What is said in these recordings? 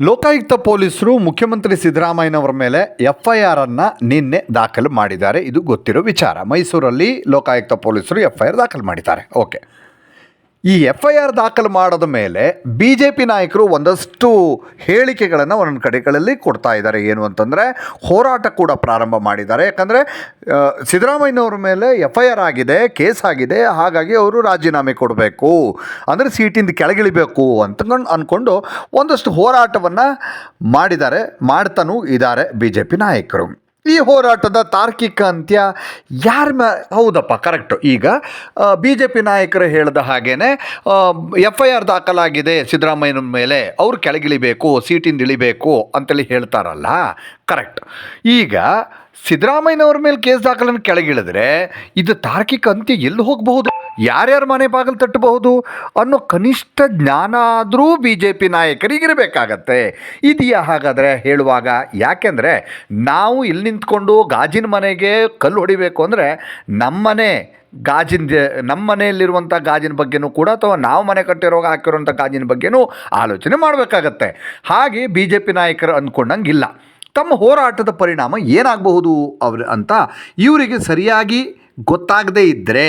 ಲೋಕಾಯುಕ್ತ ಪೊಲೀಸರು ಮುಖ್ಯಮಂತ್ರಿ ಸಿದ್ದರಾಮಯ್ಯನವರ ಮೇಲೆ ಎಫ್ ಐ ಆರ್ ಅನ್ನು ನಿನ್ನೆ ದಾಖಲು ಮಾಡಿದ್ದಾರೆ. ಇದು ಗೊತ್ತಿರೋ ವಿಚಾರ. ಮೈಸೂರಲ್ಲಿ ಲೋಕಾಯುಕ್ತ ಪೊಲೀಸರು ಎಫ್ ಐ ಆರ್ ದಾಖಲು ಮಾಡಿದ್ದಾರೆ. ಓಕೆ. ಈ ಎಫ್ ಐ ಆರ್ ದಾಖಲು ಮಾಡಿದ ಮೇಲೆ ಬಿ ಜೆ ಪಿ ನಾಯಕರು ಒಂದಷ್ಟು ಹೇಳಿಕೆಗಳನ್ನು ಒಂದೊಂದು ಕಡೆಗಳಲ್ಲಿ ಕೊಡ್ತಾ ಇದ್ದಾರೆ. ಏನು ಅಂತಂದರೆ ಹೋರಾಟ ಕೂಡ ಪ್ರಾರಂಭ ಮಾಡಿದ್ದಾರೆ. ಯಾಕಂದರೆ ಸಿದ್ದರಾಮಯ್ಯನವ್ರ ಮೇಲೆ ಎಫ್ ಐ ಆರ್ ಆಗಿದೆ, ಕೇಸ್ ಆಗಿದೆ, ಹಾಗಾಗಿ ಅವರು ರಾಜೀನಾಮೆ ಕೊಡಬೇಕು. ಅಂದರೆ ಸೀಟಿಂದ ಕೆಳಗಿಳಿಬೇಕು ಅಂತ ಅಂದ್ಕೊಂಡು ಒಂದಷ್ಟು ಹೋರಾಟವನ್ನು ಮಾಡಿದ್ದಾರೆ, ಮಾಡ್ತಾನೂ ಇದ್ದಾರೆ ಬಿ ಜೆ ಪಿ ನಾಯಕರು. ಈ ಹೋರಾಟದ ತಾರ್ಕಿಕ ಅಂತ್ಯ ಯಾರ ಮ, ಹೌದಪ್ಪ ಕರೆಕ್ಟು ಈಗ ಬಿ ಜೆ ಪಿ ನಾಯಕರು ಹೇಳಿದ ಹಾಗೇ ಎಫ್ ಐ ಆರ್ ದಾಖಲಾಗಿದೆ ಸಿದ್ದರಾಮಯ್ಯನ ಮೇಲೆ. ಅವ್ರು ಕೆಳಗಿಳಿಬೇಕು, ಸೀಟಿಂದ ಇಳಿಬೇಕು ಅಂತೇಳಿ ಹೇಳ್ತಾರಲ್ಲ. ಕರೆಕ್ಟ್ ಈಗ ಸಿದ್ದರಾಮಯ್ಯನವ್ರ ಮೇಲೆ ಕೇಸ್ ದಾಖಲನ್ನು ಕೆಳಗಿಳಿದ್ರೆ ಇದು ತಾರ್ಕಿಕ ಅಂತ್ಯ ಎಲ್ಲಿ ಹೋಗಬಹುದು? ಯಾರ್ಯಾರ ಮನೆ ಬಾಗಿಲು ತಟ್ಟಬಹುದು? ಅನ್ನೋ ಕನಿಷ್ಠ ಜ್ಞಾನ ಆದರೂ ಬಿ ಜೆ ಪಿ ನಾಯಕರಿಗಿರಬೇಕಾಗತ್ತೆ. ಇದೆಯಾ ಹಾಗಾದರೆ ಹೇಳುವಾಗ, ಯಾಕೆಂದರೆ ನಾವು ಇಲ್ಲಿ ನಿಂತ್ಕೊಂಡು ಗಾಜಿನ ಮನೆಗೆ ಕಲ್ಲು ಹೊಡಿಬೇಕು ಅಂದರೆ ನಮ್ಮನೆ ಗಾಜಿನ ನಮ್ಮ ಮನೆಯಲ್ಲಿರುವಂಥ ಗಾಜಿನ ಬಗ್ಗೆನೂ ಕೂಡ ಅಥವಾ ನಾವು ಮನೆ ಕಟ್ಟಿರೋವಾಗ ಹಾಕಿರುವಂಥ ಗಾಜಿನ ಬಗ್ಗೆನೂ ಆಲೋಚನೆ ಮಾಡಬೇಕಾಗತ್ತೆ. ಹಾಗೆ ಬಿ ಜೆ ಪಿ ನಾಯಕರು ಅಂದ್ಕೊಂಡಂಗಿಲ್ಲ. ತಮ್ಮ ಹೋರಾಟದ ಪರಿಣಾಮ ಏನಾಗಬಹುದು ಅವ್ರ ಅಂತ ಇವರಿಗೆ ಸರಿಯಾಗಿ ಗೊತ್ತಾಗದೇ ಇದ್ದರೆ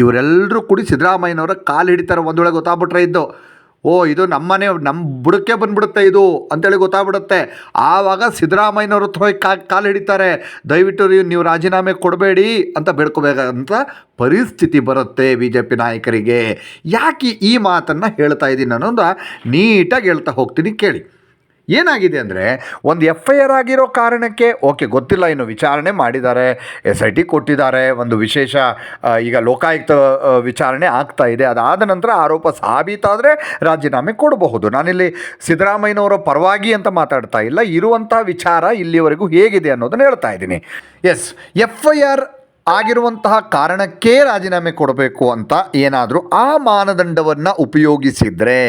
ಇವರೆಲ್ಲರೂ ಕೂಡಿ ಸಿದ್ದರಾಮಯ್ಯನವರ ಕಾಲು ಹಿಡಿತಾರೆ ಒಂದೊಳಗೆ ಗೊತ್ತಾಗ್ಬಿಟ್ರೆ ಇದ್ದು ಓ, ಇದು ನಮ್ಮನೆ ನಮ್ಮ ಬುಡಕ್ಕೆ ಬಂದ್ಬಿಡುತ್ತೆ ಇದು ಅಂತೇಳಿ ಗೊತ್ತಾಗ್ಬಿಡುತ್ತೆ. ಆವಾಗ ಸಿದ್ದರಾಮಯ್ಯನವ್ರ ಹತ್ರ ಹೋಗಿ ಕಾ, ಕಾಲು ಹಿಡಿತಾರೆ. ದಯವಿಟ್ಟು ನೀವು ರಾಜೀನಾಮೆ ಕೊಡಬೇಡಿ ಅಂತ ಬೇಡ್ಕೋಬೇಕಾದಂತ ಪರಿಸ್ಥಿತಿ ಬರುತ್ತೆ ಬಿ ಜೆ ಪಿ ನಾಯಕರಿಗೆ. ಯಾಕೆ ಈ ಮಾತನ್ನು ಹೇಳ್ತಾ ಇದ್ದೀನಿ ಅನ್ನೋದು ನೀಟಾಗಿ ಹೇಳ್ತಾ ಹೋಗ್ತೀನಿ ಕೇಳಿ. ಏನಾಗಿದೆ ಅಂದರೆ ಒಂದು ಎಫ್ ಐ ಆರ್ ಆಗಿರೋ ಕಾರಣಕ್ಕೆ ಓಕೆ ಗೊತ್ತಿಲ್ಲ, ಇನ್ನು ವಿಚಾರಣೆ ಮಾಡಿದ್ದಾರೆ ಎಸ್ ಐ ಟಿ ಕೊಟ್ಟಿದ್ದಾರೆ, ಒಂದು ವಿಶೇಷ ಈಗ ಲೋಕಾಯುಕ್ತ ವಿಚಾರಣೆ ಆಗ್ತಾ ಇದೆ. ಅದಾದ ನಂತರ ಆರೋಪ ಸಾಬೀತಾದರೆ ರಾಜೀನಾಮೆ ಕೊಡಬಹುದು. ನಾನಿಲ್ಲಿ ಸಿದ್ದರಾಮಯ್ಯನವರ ಪರವಾಗಿ ಅಂತ ಮಾತಾಡ್ತಾ ಇಲ್ಲ. ಇರುವಂಥ ವಿಚಾರ ಇಲ್ಲಿವರೆಗೂ ಹೇಗಿದೆ ಅನ್ನೋದನ್ನು ಹೇಳ್ತಾ ಇದ್ದೀನಿ. ಎಸ್ ಎಫ್ ಐ ಆರ್ ಆಗಿರುವಂತಹ ಕಾರಣಕ್ಕೇ ರಾಜೀನಾಮೆ ಕೊಡಬೇಕು ಅಂತ ಏನಾದರೂ ಆ ಮಾನದಂಡವನ್ನು ಉಪಯೋಗಿಸಿದರೆ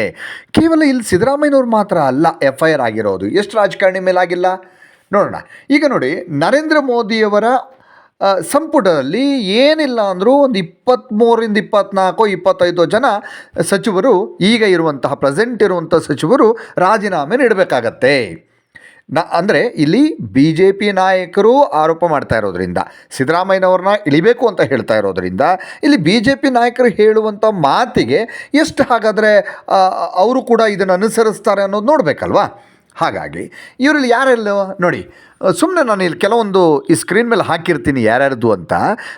ಕೇವಲ ಇಲ್ಲಿ ಸಿದ್ದರಾಮಯ್ಯನವ್ರು ಮಾತ್ರ ಅಲ್ಲ ಎಫ್ ಐ ಆರ್ ಆಗಿರೋದು. ಎಷ್ಟು ರಾಜಕಾರಣಿ ಮೇಲಾಗಿಲ್ಲ? ನೋಡೋಣ. ಈಗ ನೋಡಿ, ನರೇಂದ್ರ ಮೋದಿಯವರ ಸಂಪುಟದಲ್ಲಿ ಏನಿಲ್ಲ ಅಂದರೂ ಒಂದು ಇಪ್ಪತ್ತ್ಮೂರಿಂದ ಇಪ್ಪತ್ನಾಲ್ಕು, ಇಪ್ಪತ್ತೈದು ಜನ ಸಚಿವರು, ಈಗ ಇರುವಂತಹ, ಪ್ರೆಸೆಂಟ್ ಇರುವಂಥ ಸಚಿವರು ರಾಜೀನಾಮೆ ನೀಡಬೇಕಾಗತ್ತೆ. ನ, ಅಂದರೆ ಇಲ್ಲಿ ಬಿ ಜೆ ಪಿ ನಾಯಕರು ಆರೋಪ ಮಾಡ್ತಾ ಇರೋದ್ರಿಂದ, ಸಿದ್ದರಾಮಯ್ಯನವ್ರನ್ನ ಇಳಿಬೇಕು ಅಂತ ಹೇಳ್ತಾ ಇರೋದ್ರಿಂದ, ಇಲ್ಲಿ ಬಿ ಜೆ ಪಿ ನಾಯಕರು ಹೇಳುವಂಥ ಮಾತಿಗೆ ಎಷ್ಟು ಹಾಗಾದರೆ ಅವರು ಕೂಡ ಇದನ್ನು ಅನುಸರಿಸ್ತಾರೆ ಅನ್ನೋದು ನೋಡಬೇಕಲ್ವಾ? ಹಾಗಾಗಿ ಇವರಲ್ಲಿ ಯಾರೆಲ್ಲ ನೋಡಿ ಸುಮ್ಮನೆ ನಾನು ಇಲ್ಲಿ ಕೆಲವೊಂದು ಈ ಸ್ಕ್ರೀನ್ ಮೇಲೆ ಹಾಕಿರ್ತೀನಿ ಯಾರ್ಯಾರ್ದು ಅಂತ.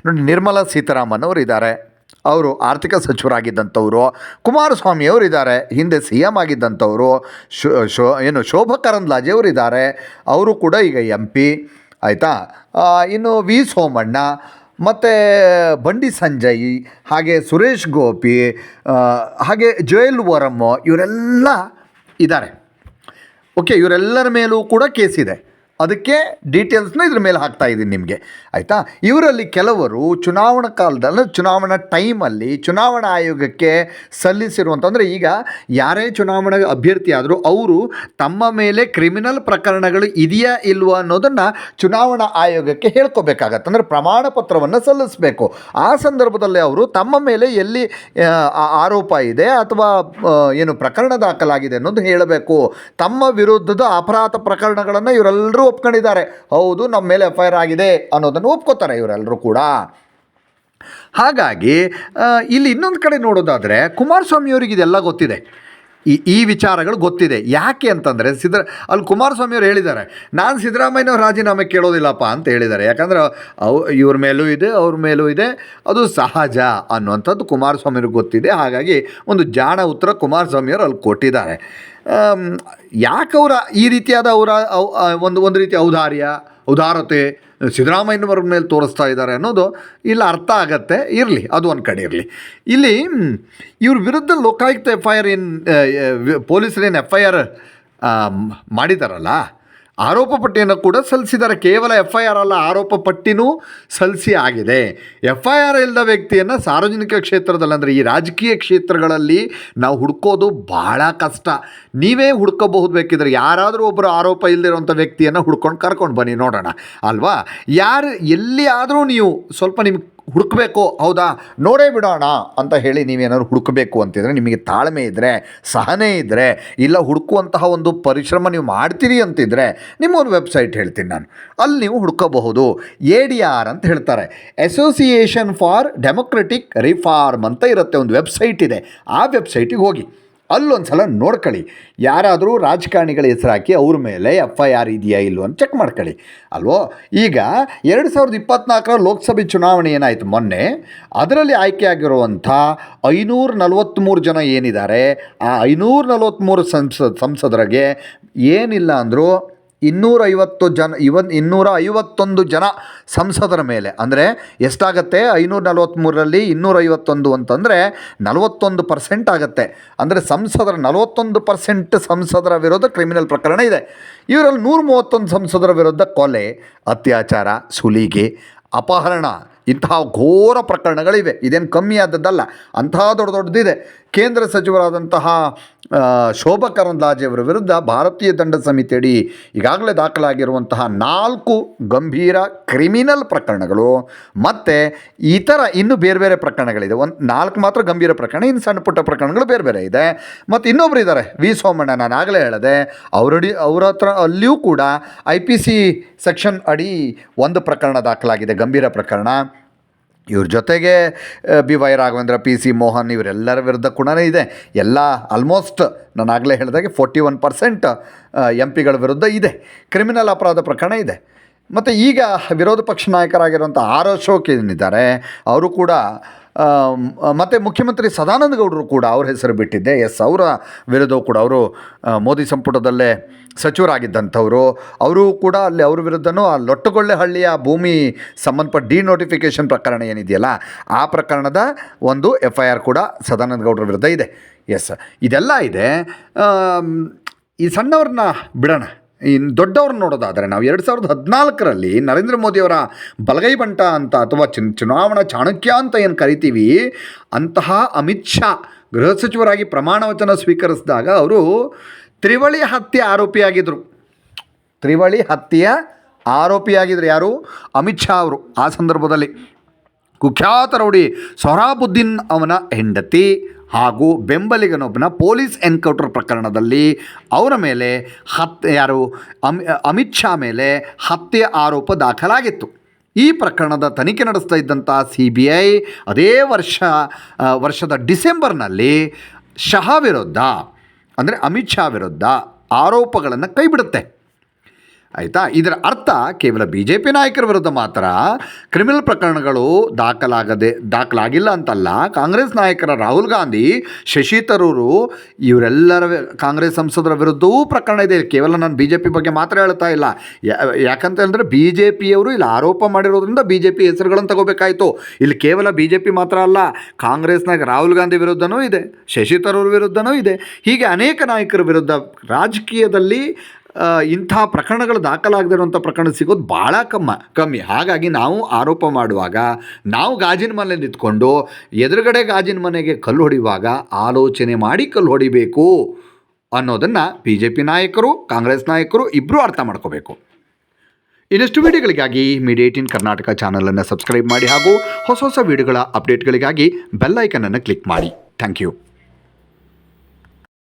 ನೋಡಿ, ನಿರ್ಮಲಾ ಸೀತಾರಾಮನ್ ಅವರು ಇದ್ದಾರೆ ಅವರು ಆರ್ಥಿಕ ಸಚಿವರಾಗಿದ್ದಂಥವರು ಕುಮಾರಸ್ವಾಮಿಯವರು ಇದ್ದಾರೆ ಹಿಂದೆ ಸಿ ಎಂ ಆಗಿದ್ದಂಥವರು, ಶೋ ಶೋ, ಏನು ಶೋಭಾ ಕರಂದ್ಲಾಜೆ ಅವರು ಇದ್ದಾರೆ ಅವರು ಕೂಡ ಈಗ ಎಂ ಪಿ ಆಯಿತಾ? ಇನ್ನು ವಿ ಸೋಮಣ್ಣ, ಮತ್ತು ಬಂಡಿ ಸಂಜಯ್, ಹಾಗೆ ಸುರೇಶ್ ಗೋಪಿ ಹಾಗೆ ಜೋಯಲ್ ವರಮ್ಮ ಇವರೆಲ್ಲ ಇದ್ದಾರೆ. ಓಕೆ, ಇವರೆಲ್ಲರ ಮೇಲೂ ಕೂಡ ಕೇಸ್ ಇದೆ. ಅದಕ್ಕೆ ಡೀಟೇಲ್ಸ್ನ ಇದ್ರ ಮೇಲೆ ಹಾಕ್ತಾ ಇದ್ದೀನಿ ನಿಮಗೆ, ಆಯಿತಾ? ಇವರಲ್ಲಿ ಕೆಲವರು ಚುನಾವಣಾ ಕಾಲದಲ್ಲಿ ಚುನಾವಣಾ ಟೈಮಲ್ಲಿ ಚುನಾವಣಾ ಆಯೋಗಕ್ಕೆ ಸಲ್ಲಿಸಿರುವಂಥ ಅಂದರೆ ಈಗ ಯಾರೇ ಚುನಾವಣಾ ಅಭ್ಯರ್ಥಿ ಆದರೂ ಅವರು ತಮ್ಮ ಮೇಲೆ ಕ್ರಿಮಿನಲ್ ಪ್ರಕರಣಗಳು ಇದೆಯಾ ಇಲ್ವಾ ಅನ್ನೋದನ್ನು ಚುನಾವಣಾ ಆಯೋಗಕ್ಕೆ ಹೇಳ್ಕೋಬೇಕಾಗತ್ತೆ. ಅಂದರೆ ಪ್ರಮಾಣ ಪತ್ರವನ್ನು ಸಲ್ಲಿಸಬೇಕು. ಆ ಸಂದರ್ಭದಲ್ಲಿ ಅವರು ತಮ್ಮ ಮೇಲೆ ಎಲ್ಲಿ ಆರೋಪ ಇದೆ ಅಥವಾ ಏನು ಪ್ರಕರಣ ದಾಖಲಾಗಿದೆ ಅನ್ನೋದು ಹೇಳಬೇಕು. ತಮ್ಮ ವಿರುದ್ಧದ ಅಪರಾಧ ಪ್ರಕರಣಗಳನ್ನು ಇವರೆಲ್ಲರೂ ಒಪ್ಕೊಂಡಿದ್ದಾರೆ. ಹೌದು ನಮ್ಮ ಮೇಲೆ ಎಫ್ ಐ ಆರ್ ಆಗಿದೆ ಅನ್ನೋದನ್ನು ಒಪ್ಕೋತಾರೆ ಇವರೆಲ್ಲರೂ ಕೂಡ. ಹಾಗಾಗಿ ಇಲ್ಲಿ ಇನ್ನೊಂದು ಕಡೆ ನೋಡೋದಾದರೆ ಕುಮಾರಸ್ವಾಮಿ ಅವರಿಗೆ ಇದೆಲ್ಲ ಗೊತ್ತಿದೆ. ಈ ಈ ವಿಚಾರಗಳು ಗೊತ್ತಿದೆ. ಯಾಕೆ ಅಂತಂದರೆ ಸಿದ್ದರ ಅಲ್ಲಿ ಕುಮಾರಸ್ವಾಮಿ ಅವರು ಹೇಳಿದ್ದಾರೆ, ನಾನು ಸಿದ್ದರಾಮಯ್ಯನವ್ರ ರಾಜೀನಾಮೆ ಕೇಳೋದಿಲ್ಲಪ್ಪ ಅಂತ ಹೇಳಿದ್ದಾರೆ. ಯಾಕಂದ್ರೆ ಅವು, ಇವ್ರ ಮೇಲೂ ಇದೆ, ಅವ್ರ ಮೇಲೂ ಇದೆ. ಅದು ಸಹಜ ಅನ್ನುವಂಥದ್ದು ಕುಮಾರಸ್ವಾಮಿಯವ್ರಿಗೆ ಗೊತ್ತಿದೆ. ಹಾಗಾಗಿ ಒಂದು ಜಾಣ ಉತ್ತರ ಕುಮಾರಸ್ವಾಮಿಯವರು ಅಲ್ಲಿ ಕೊಟ್ಟಿದ್ದಾರೆ. ಯಾಕವ್ರ ಈ ರೀತಿಯಾದ ಅವರ ಅವ್- ಒಂದು ಒಂದು ರೀತಿಯ ಔದಾರ್ಯ ಉದಾರತೆ ಸಿದ್ದರಾಮಯ್ಯನವರ ಮೇಲೆ ತೋರಿಸ್ತಾ ಇದ್ದಾರೆ ಅನ್ನೋದು ಇಲ್ಲಿ ಅರ್ಥ ಆಗತ್ತೆ, ಇರಲಿ, ಅದು ಒಂದು ಕಡೆ ಇರಲಿ. ಇಲ್ಲಿ ಇವ್ರ ವಿರುದ್ಧ ಲೋಕಾಯುಕ್ತ ಎಫ್ ಐ ಆರ್ ಏನು ಪೊಲೀಸರೇನು ಎಫ್ ಐ ಆರ್ ಮಾಡಿದಾರಲ್ಲ ಆರೋಪ ಪಟ್ಟಿಯನ್ನು ಕೂಡ ಸಲ್ಲಿಸಿದ್ದಾರೆ. ಕೇವಲ ಎಫ್ ಐ ಆರ್ ಅಲ್ಲ, ಆರೋಪ ಪಟ್ಟಿನೂ ಸಲ್ಲಿಸಿ ಆಗಿದೆ. ಎಫ್ ಐ ಆರ್ ಇಲ್ಲದ ವ್ಯಕ್ತಿಯನ್ನು ಸಾರ್ವಜನಿಕ ಕ್ಷೇತ್ರದಲ್ಲಿ ಅಂದರೆ ಈ ರಾಜಕೀಯ ಕ್ಷೇತ್ರಗಳಲ್ಲಿ ನಾವು ಹುಡ್ಕೋದು ಭಾಳ ಕಷ್ಟ. ನೀವೇ ಹುಡ್ಕೋಬಹುದು ಬೇಕಿದ್ರೆ ಯಾರಾದರೂ ಒಬ್ಬರು ಆರೋಪ ಇಲ್ಲದಿರುವಂಥ ವ್ಯಕ್ತಿಯನ್ನು ಹುಡ್ಕೊಂಡು ಕರ್ಕೊಂಡು ಬನ್ನಿ ನೋಡೋಣ. ಅಲ್ವಾ? ಯಾರು ಎಲ್ಲಿ ಆದರೂ ನೀವು ಸ್ವಲ್ಪ ನಿಮ್ಗೆ ಹುಡುಕಬೇಕು, ಹೌದಾ? ನೋಡೇ ಬಿಡೋಣ ಅಂತ ಹೇಳಿ ನೀವೇನಾದ್ರು ಹುಡುಕಬೇಕು ಅಂತಿದ್ರೆ, ನಿಮಗೆ ತಾಳ್ಮೆ ಇದ್ದರೆ ಸಹನೆ ಇದ್ದರೆ ಇಲ್ಲ ಹುಡುಕುವಂತಹ ಒಂದು ಪರಿಶ್ರಮ ನೀವು ಮಾಡ್ತೀರಿ ಅಂತಿದ್ರೆ, ನಿಮ್ಮೊಂದು ವೆಬ್ಸೈಟ್ ಹೇಳ್ತೀನಿ ನಾನು. ಅಲ್ಲಿ ನೀವು ಹುಡ್ಕೋಬಹುದು. ಎ ಡಿ ಆರ್ ಅಂತ ಹೇಳ್ತಾರೆ. ಅಸೋಸಿಯೇಷನ್ ಫಾರ್ ಡೆಮೊಕ್ರೆಟಿಕ್ ರಿಫಾರ್ಮ್ ಅಂತ ಇರುತ್ತೆ, ಒಂದು ವೆಬ್ಸೈಟ್ ಇದೆ. ಆ ವೆಬ್ಸೈಟಿಗೆ ಹೋಗಿ. ಅಲ್ಲೊಂದು ಸಲ ನೋಡ್ಕೊಳ್ಳಿ ಯಾರಾದರೂ ರಾಜಕಾರಣಿಗಳ ಹೆಸರು ಹಾಕಿ ಅವ್ರ ಮೇಲೆ ಎಫ್ ಐ ಆರ್ ಇದೆಯಾ ಇಲ್ವೋ ಅಂತ ಚೆಕ್ ಮಾಡ್ಕೊಳ್ಳಿ ಅಲ್ವೋ? ಈಗ ಎರಡು ಸಾವಿರದ ಇಪ್ಪತ್ನಾಲ್ಕರ ಲೋಕಸಭೆ ಚುನಾವಣೆ ಏನಾಯಿತು ಮೊನ್ನೆ? ಅದರಲ್ಲಿ ಆಯ್ಕೆಯಾಗಿರುವಂಥ ಐನೂರ ನಲವತ್ತ್ಮೂರು ಜನ ಏನಿದ್ದಾರೆ, ಆ ಐನೂರ ನಲವತ್ತ್ಮೂರು ಸಂಸದ ಸಂಸದರಿಗೆ ಏನಿಲ್ಲ ಅಂದರೂ ಇನ್ನೂರೈವತ್ತು ಜನ, ಇವನ್ ಇನ್ನೂರ ಐವತ್ತೊಂದು ಜನ ಸಂಸದರ ಮೇಲೆ. ಅಂದರೆ ಎಷ್ಟಾಗತ್ತೆ? ಐನೂರ ನಲವತ್ತ್ಮೂರರಲ್ಲಿ ಇನ್ನೂರೈವತ್ತೊಂದು ಅಂತಂದರೆ ನಲವತ್ತೊಂದು ಪರ್ಸೆಂಟ್ ಆಗುತ್ತೆ. ಅಂದರೆ ಸಂಸದರ ನಲವತ್ತೊಂದು ಪರ್ಸೆಂಟ್ ಸಂಸದರ ವಿರುದ್ಧ ಕ್ರಿಮಿನಲ್ ಪ್ರಕರಣ ಇದೆ. ಇವರಲ್ಲಿ ನೂರ ಮೂವತ್ತೊಂದು ಸಂಸದರ ವಿರುದ್ಧ ಕೊಲೆ, ಅತ್ಯಾಚಾರ, ಸುಲಿಗೆ, ಅಪಹರಣ ಇಂತಹ ಘೋರ ಪ್ರಕರಣಗಳಿವೆ. ಇದೇನು ಕಮ್ಮಿ ಆದದ್ದಲ್ಲ ಅಂತಹ ದೊಡ್ಡ ದೊಡ್ಡದಿದೆ. ಕೇಂದ್ರ ಸಚಿವರಾದಂತಹ ಶೋಭಾ ಕರಂದ್ಲಾಜೆಯವರ ವಿರುದ್ಧ ಭಾರತೀಯ ದಂಡ ಸಮಿತಿಯಡಿ ಈಗಾಗಲೇ ದಾಖಲಾಗಿರುವಂತಹ ನಾಲ್ಕು ಗಂಭೀರ ಕ್ರಿಮಿನಲ್ ಪ್ರಕರಣಗಳು, ಮತ್ತು ಇತರ ಇನ್ನೂ ಬೇರೆ ಬೇರೆ ಪ್ರಕರಣಗಳಿದೆ. ಒಂದು ನಾಲ್ಕು ಮಾತ್ರ ಗಂಭೀರ ಪ್ರಕರಣ, ಇನ್ನು ಸಣ್ಣ ಪುಟ್ಟ ಪ್ರಕರಣಗಳು ಬೇರೆ ಬೇರೆ ಇದೆ. ಮತ್ತು ಇನ್ನೊಬ್ರು ಇದ್ದಾರೆ ವಿ ಸೋಮಣ್ಣ, ನಾನು ಆಗಲೇ ಹೇಳಿದೆ, ಅವರಡಿ, ಅವರ ಹತ್ರ ಅಲ್ಲಿಯೂ ಕೂಡ ಐ ಪಿ ಸಿ ಸೆಕ್ಷನ್ ಅಡಿ ಒಂದು ಪ್ರಕರಣ ದಾಖಲಾಗಿದೆ, ಗಂಭೀರ ಪ್ರಕರಣ. ಇವ್ರ ಜೊತೆಗೆ B Y Raghavendra, P C Mohan ಇವರೆಲ್ಲರ ವಿರುದ್ಧ ಕೂಡ ಇದೆ. ಎಲ್ಲ ಆಲ್ಮೋಸ್ಟ್ ನಾನು ಆಗಲೇ ಹೇಳಿದಾಗೆ ಫೋರ್ಟಿ ಒನ್ ಪರ್ಸೆಂಟ್ ಎಂ ಪಿಗಳ ವಿರುದ್ಧ ಇದೆ. ಕ್ರಿಮಿನಲ್ ಅಪರಾಧ ಪ್ರಕರಣ ಇದೆ. ಮತ್ತು ಈಗ ವಿರೋಧ ಪಕ್ಷ ನಾಯಕರಾಗಿರುವಂಥ ಆರ್ ಅಶೋಕ್ ಏನಿದ್ದಾರೆ, ಅವರು ಕೂಡ ಮತ್ತು ಮುಖ್ಯಮಂತ್ರಿ ಸದಾನಂದ ಗೌಡರು ಕೂಡ ಅವ್ರ ಹೆಸರು ಬಿಟ್ಟಿದ್ದೆ. ಎಸ್, ಅವರ ವಿರುದ್ಧವೂ ಕೂಡ ಅವರು ಮೋದಿ ಸಂಪುಟದಲ್ಲೇ ಸಚಿವರಾಗಿದ್ದಂಥವರು. ಅವರು ಕೂಡ ಅಲ್ಲಿ ಅವ್ರ ವಿರುದ್ಧನೂ ಆ ಲೊಟ್ಟಗೊಳ್ಳೆ ಹಳ್ಳಿಯ ಭೂಮಿ ಸಂಬಂಧಪಟ್ಟ ಡಿನೋಟಿಫಿಕೇಷನ್ ಪ್ರಕರಣ ಏನಿದೆಯಲ್ಲ, ಆ ಪ್ರಕರಣದ ಒಂದು ಎಫ್ ಐ ಆರ್ ಕೂಡ ಸದಾನಂದ ಗೌಡರ ವಿರುದ್ಧ ಇದೆ. ಎಸ್, ಇದೆಲ್ಲ ಇದೆ. ಈ ಸಣ್ಣವ್ರನ್ನ ಬಿಡೋಣ. ಇನ್ನು ದೊಡ್ಡವ್ರನ್ನ ನೋಡೋದಾದರೆ ನಾವು ಎರಡು ಸಾವಿರದ ಹದಿನಾಲ್ಕರಲ್ಲಿ ನರೇಂದ್ರ ಮೋದಿಯವರ ಬಲಗೈ ಬಂಟ ಅಂತ ಅಥವಾ ಚುನ್, ಚುನಾವಣಾ ಚಾಣಕ್ಯ ಅಂತ ಏನು ಕರಿತೀವಿ, ಅಂತಹ ಅಮಿತ್ ಶಾ ಗೃಹ ಸಚಿವರಾಗಿ ಪ್ರಮಾಣ ವಚನ ಸ್ವೀಕರಿಸಿದಾಗ ಅವರು ತ್ರಿವಳಿ ಹತ್ಯೆ ಆರೋಪಿಯಾಗಿದ್ದರು ತ್ರಿವಳಿ ಹತ್ಯೆಯ ಆರೋಪಿಯಾಗಿದ್ದರು ಯಾರು? ಅಮಿತ್ ಶಾ ಅವರು ಆ ಸಂದರ್ಭದಲ್ಲಿ. ಕುಖ್ಯಾತ ರೌಡಿ ಸೊಹರಾಬುದ್ದೀನ್ ಅವನ ಹೆಂಡತಿ. ಹಾಗೂ ಬೆಂಬಲಿಗನೊಬ್ಬನ ಪೊಲೀಸ್ ಎನ್ಕೌಂಟರ್ ಪ್ರಕರಣದಲ್ಲಿ ಅವರ ಮೇಲೆ ಹತ್ಯೆ ಯಾರು, ಅಮಿ, ಅಮಿತ್ ಶಾ ಮೇಲೆ ಹತ್ಯೆ ಆರೋಪ ದಾಖಲಾಗಿತ್ತು. ಈ ಪ್ರಕರಣದ ತನಿಖೆ ನಡೆಸ್ತಾ ಇದ್ದಂಥ ಸಿ ಬಿ ಐ ಅದೇ ವರ್ಷ ವರ್ಷದ ಡಿಸೆಂಬರ್ನಲ್ಲಿ ಶಹಾ ವಿರುದ್ಧ, ಅಂದರೆ ಅಮಿತ್ ಶಾ ವಿರುದ್ಧ ಆರೋಪಗಳನ್ನು ಕೈಬಿಡುತ್ತೆ. ಆಯಿತಾ? ಇದರ ಅರ್ಥ ಕೇವಲ ಬಿ ಜೆ ಪಿ ನಾಯಕರ ವಿರುದ್ಧ ಮಾತ್ರ ಕ್ರಿಮಿನಲ್ ಪ್ರಕರಣಗಳು ದಾಖಲಾಗದೆ, ದಾಖಲಾಗಿಲ್ಲ ಅಂತಲ್ಲ. ಕಾಂಗ್ರೆಸ್ ನಾಯಕರ ರಾಹುಲ್ ಗಾಂಧಿ, ಶಶಿ ತರೂರು ಇವರೆಲ್ಲರ ಕಾಂಗ್ರೆಸ್ ಸಂಸದರ ವಿರುದ್ಧವೂ ಪ್ರಕರಣ ಇದೆ. ಕೇವಲ ನಾನು ಬಿ ಜೆ ಪಿ ಬಗ್ಗೆ ಮಾತ್ರ ಹೇಳ್ತಾ ಇಲ್ಲ. ಯಾ- ಯಾಕಂತ ಹೇಳಿದ್ರೆ ಬಿ ಜೆ ಪಿಯವರು ಇಲ್ಲಿ ಆರೋಪ ಮಾಡಿರೋದ್ರಿಂದ ಬಿ ಜೆ ಪಿ ಹೆಸರುಗಳನ್ನು ತಗೋಬೇಕಾಯಿತು. ಇಲ್ಲಿ ಕೇವಲ ಬಿ ಜೆ ಪಿ ಮಾತ್ರ ಅಲ್ಲ ಕಾಂಗ್ರೆಸ್ನಾಗ ರಾಹುಲ್ ಗಾಂಧಿ ವಿರುದ್ಧನೂ ಇದೆ, ಶಶಿ ತರೂರ್ ವಿರುದ್ಧನೂ ಇದೆ. ಹೀಗೆ ಅನೇಕ ನಾಯಕರ ವಿರುದ್ಧ ರಾಜಕೀಯದಲ್ಲಿ ಇಂಥ ಪ್ರಕರಣಗಳು ದಾಖಲಾಗದಿರುವಂಥ ಪ್ರಕರಣ ಸಿಗೋದು ಭಾಳ ಕಮ್ಮ, ಕಮ್ಮಿ. ಹಾಗಾಗಿ ನಾವು ಆರೋಪ ಮಾಡುವಾಗ, ನಾವು ಗಾಜಿನ ಮನೆ ನಿಂತ್ಕೊಂಡು ಎದುರುಗಡೆ ಗಾಜಿನ ಮನೆಗೆ ಕಲ್ಲು ಹೊಡೆಯುವಾಗ ಆಲೋಚನೆ ಮಾಡಿ ಕಲ್ಲು ಹೊಡಿಬೇಕು ಅನ್ನೋದನ್ನು ಬಿ ಜೆ ಪಿ ನಾಯಕರು, ಕಾಂಗ್ರೆಸ್ ನಾಯಕರು ಇಬ್ಬರೂ ಅರ್ಥ ಮಾಡ್ಕೋಬೇಕು. ಇನ್ನಷ್ಟು ವಿಡಿಯೋಗಳಿಗಾಗಿ ಮೀಡಿಯಾ ಏಟಿನ್ ಕರ್ನಾಟಕ ಚಾನಲನ್ನು ಸಬ್ಸ್ಕ್ರೈಬ್ ಮಾಡಿ ಹಾಗೂ ಹೊಸ ಹೊಸ ವಿಡಿಯೋಗಳ ಅಪ್ಡೇಟ್ಗಳಿಗಾಗಿ ಬೆಲ್ಲೈಕನನ್ನು ಕ್ಲಿಕ್ ಮಾಡಿ. Thank you.